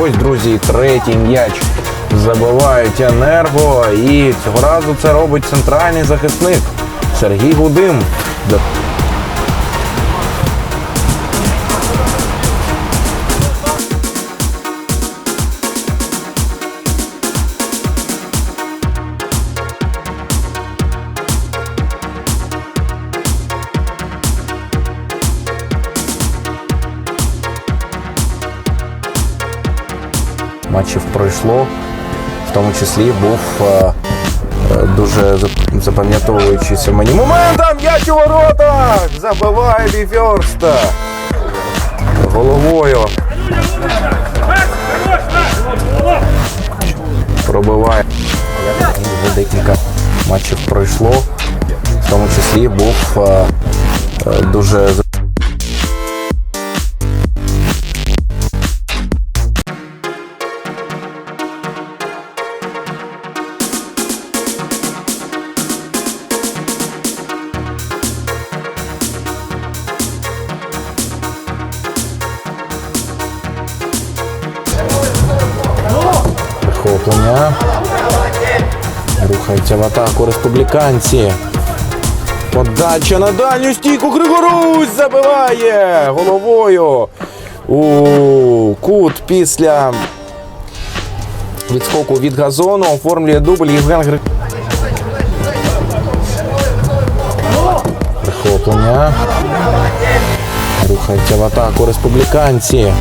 ось, друзі, третій м'яч забивають енерго. І цього разу це робить центральний захисник Сергій Гудим. Матчів пройшло. В тому числі був е, е, дуже зап- запам'ятовуючийся мені момент. А м'яч у воротах! Забиває Біфьорста. Головою. Пробиває. Вже декілька матчів пройшло. В тому числі був е, е, дуже Прихоплення. Рухаються в атаку республіканці. Подача на дальню стійку Григорусь забиває головою. У кут після відскоку від газону оформлює дубль Євген Григорусь. Прихоплення. Рухаються в атаку республіканці.